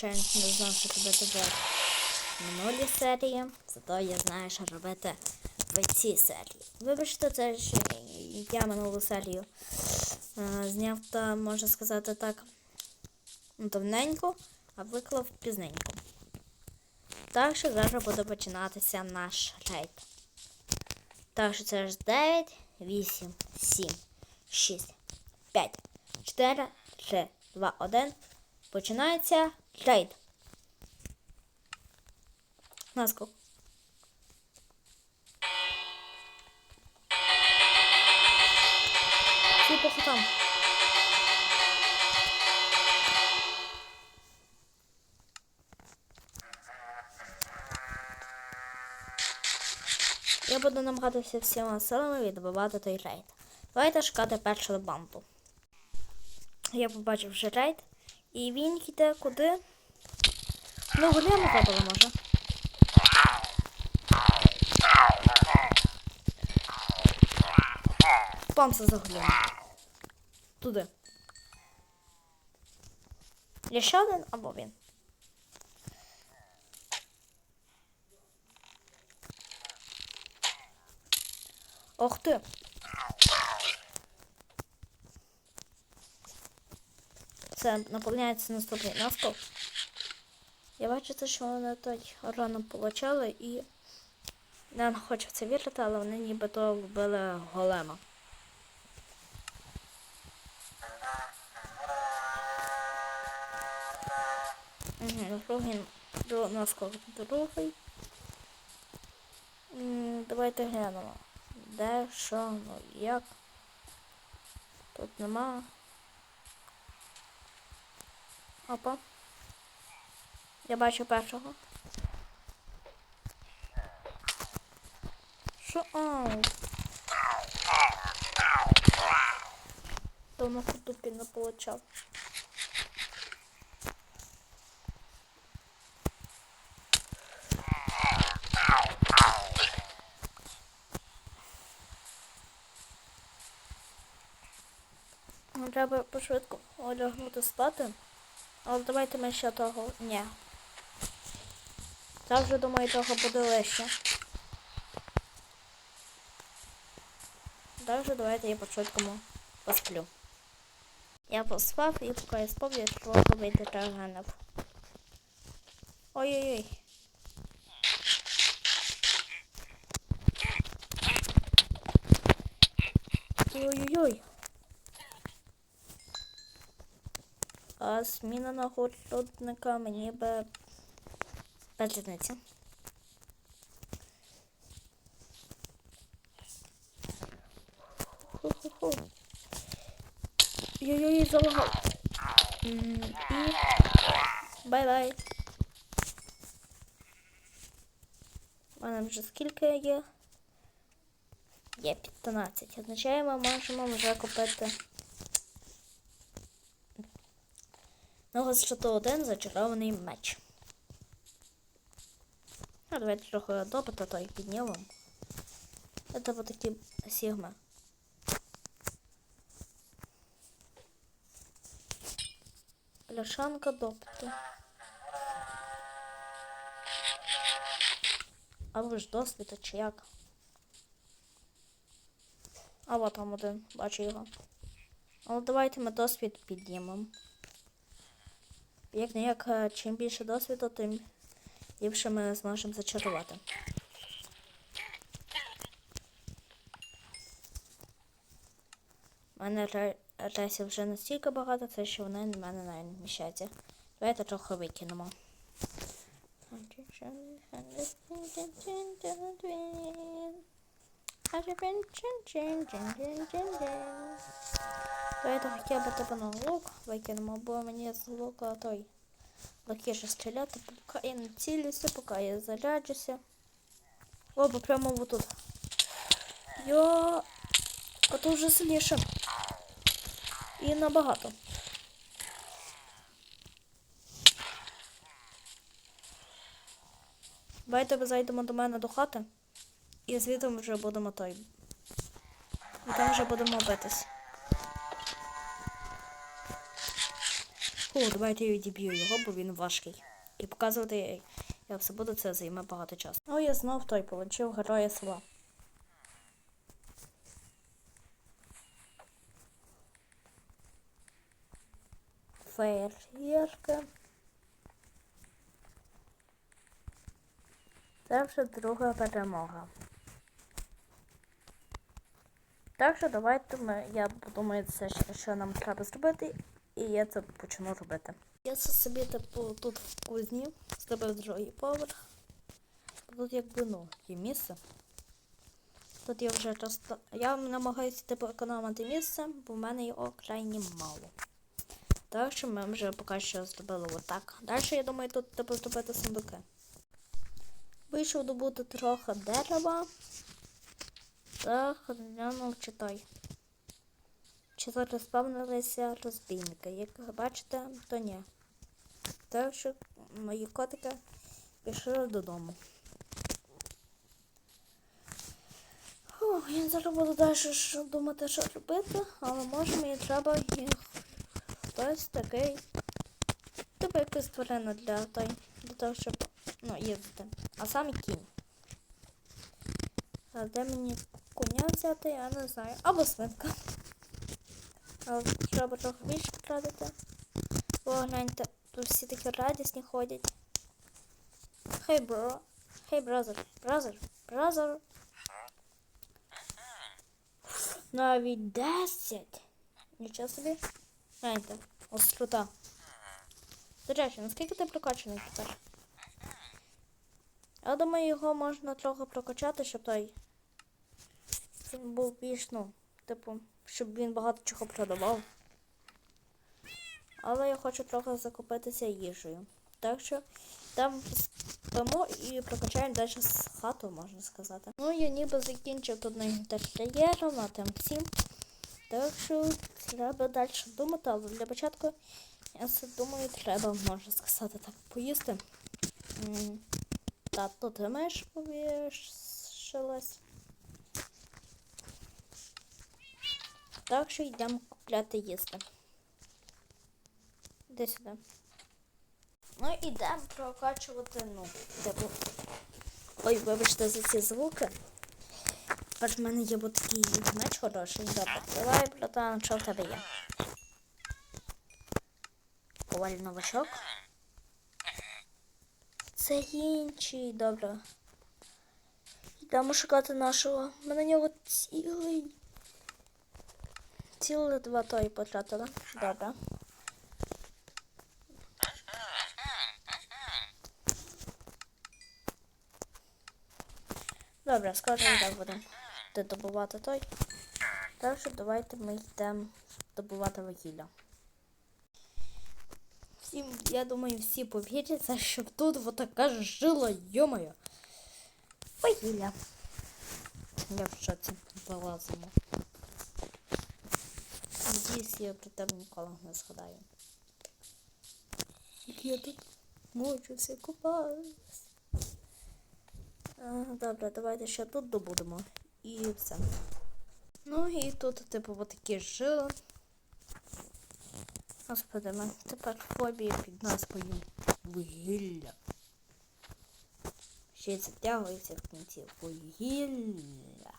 звичайно, не знав, що робити в минулій серії. Зато я знаю, що робити в цій серії. Вибачте, це ж я минулу серію е, зняв та, можна сказати так, давненько, а виклав пізненько. Так що зараз буде починатися наш рейд. Так що це ж 9, 8, 7, 6, 5, 4, 3, 2, 1. Починається рейд. Наскок. Всі по. Я буду намагатися всіма силами відбивати той рейд. Давайте шукати першу бампу. Я побачив вже рейд. І він йде куди? Ну, голема забила може. Памся за. Туди. Є ще один або він. Ох ти. Це наповняється наступний наскок. Я бачу, що вони той рано получали і я не хочу це вірити, але вони нібито вбили голема. Другий наскок другий. Давайте глянемо. Де, що, ну як. Тут нема. Опа. Я бачу першого. Що? Ау. Давно кутупі не получав. Треба пошвидко одягнути спати. Але давайте ми ще того. Ні. Вже думаю, того буде лише. Также давайте я по-швидкому посплю. Я поспав і поки я спав, я трохи вийти таганов. Ой-ой-ой. Ой-ой-ой. А зміна нагородника мені би без різниці. Ху-ху-ху. Йой-йой, залагав. І... Бай-бай. У мене вже скільки є? Є 15. Означає, ми можемо вже купити Нога з 101 зачарований меч. А давайте трохи допита той піднімемо. Це вот такі сігми. Пляшанка допиту. А ви ж досвіта чи як? А от там один, бачу його. Але давайте ми досвід піднімемо. Як не як чим більше досвіду, тим ліпше ми зможемо зачарувати. У мене ре- ресів вже настільки багато, це що вони в мене навіть не вміщаються. Давайте трохи викинемо. Давайте хоча б типу на лук викинемо, бо мені з лука той легкіше стріляти, поки я не цілюся, поки я заряджуся. О, прямо вот тут. Йо, а то вже сильніше. І набагато. Давайте зайдемо до мене до хати. І звідти вже будемо той. І там вже будемо битись. О, давайте я відіб'ю його, бо він важкий. І показувати, як все буде, це займе багато часу. Ну, я знов той получив героя села. Феєрка. Це вже друга перемога. Так давайте ми, я подумаю, це що нам треба зробити, і я це почну робити. Я це собі типу тут в кузні зробив другий поверх. Тут якби ну, є місце. Тут я вже часто. Я намагаюся типу економити місце, бо в мене його крайні мало. Так що ми вже поки що зробили отак. Далі, я думаю, тут типу зробити сундуки. Вийшов добути трохи дерева. Та глянув читай. Чи тут розпавнилися розбійники. Як бачите, то ні. Так що мої котики пішли додому. Фух, я зараз буду далі думати, що робити, але може мені треба їх хтось такий. Типу якусь тварину для, той, для того, щоб ну, їздити. А саме кінь. А де мені коня взяти, я не знаю. Або свинка. Але треба трохи більше потратити. О, гляньте, тут всі такі радісні ходять. Хей, бро. Хей, бразер. Бразер. Бразер. Навіть 10. Нічого собі. Гляньте, острота. До речі, наскільки ти прокачаний тепер? Я думаю, його можна трохи прокачати, щоб той він був більш, ну, типу, щоб він багато чого продавав. Але я хочу трохи закупитися їжею. Так що там спимо і прокачаємо далі з хату, можна сказати. Ну, я ніби закінчив тут на інтер'єром, на тим всім. Так що треба далі думати, але для початку я все думаю, треба, можна сказати, так, поїсти. Та тут миш повішилась. Так що йдемо купляти їсти. Іди сюди. Ну, йдемо прокачувати, ну, типу. Ой, вибачте за ці звуки. Тепер мене є бо такий меч хороший. Добре. Давай, братан, що в тебе є? Коваль новачок. Це інший, добре. Йдемо шукати нашого. Ми на нього цілий. Ціле два тої потратили. Добре. Добре, скоро йдемо будемо де добувати той. Так що давайте ми йдемо добувати вугілля. Всім, я думаю, всі повіряться, що тут вот така жила, йомаю. Вугілля. Я в шоці вилазимо. Надіюсь, я про тебе ніколи не згадаю. Я тут мучуся, купаюсь. Добре, давайте ще тут добудемо. І все. Ну і тут, типу, отакі жили. Господи, мене тепер фобія під назвою вугілля. Ще й затягується в кінці вугілля.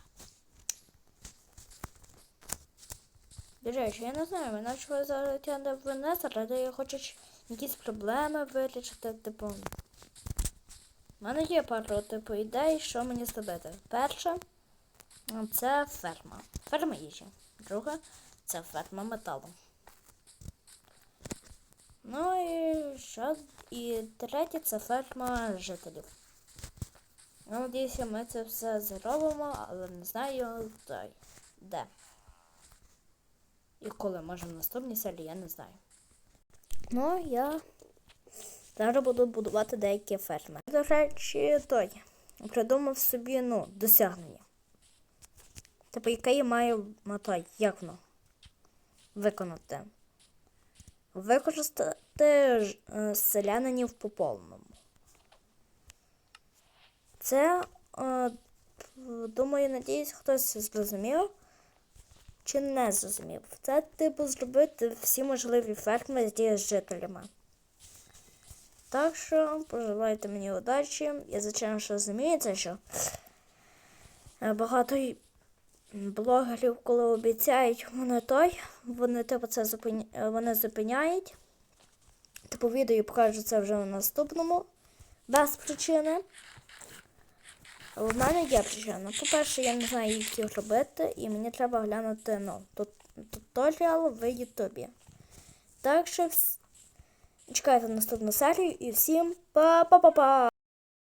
До речі, я не знаю, мене чого зараз тягне в де я хочу якісь проблеми вирішити, типу. У мене є пару типу ідей, що мені зробити. Перше це ферма. Ферма їжі. Друга це ферма металу. Ну і що? І третє це ферма жителів. Я надіюся, ми це все зробимо, але не знаю де. І коли може в наступній серії, я не знаю. Ну, я зараз буду будувати деякі ферми. До речі, той придумав собі ну, досягнення. Типу, яке я маю ну, той, як воно виконати. Використати е, селянинів по повному. Це, е, думаю, надіюсь, хтось зрозумів. Чи не зрозумів. Це типу зробити всі можливі ферми з жителями. Так що пожелайте мені удачі. Я звичайно що розуміється, що е, багато блогерів, коли обіцяють вони той, вони типу це зупиня... е, вони зупиняють. Типу відео покажу це вже на наступному. Без причини. В мене є причина. По-перше, я не знаю, як їх робити, і мені треба глянути ну, тут, туторіал в Ютубі. Так що чекайте наступну серію і всім па-па-па-па!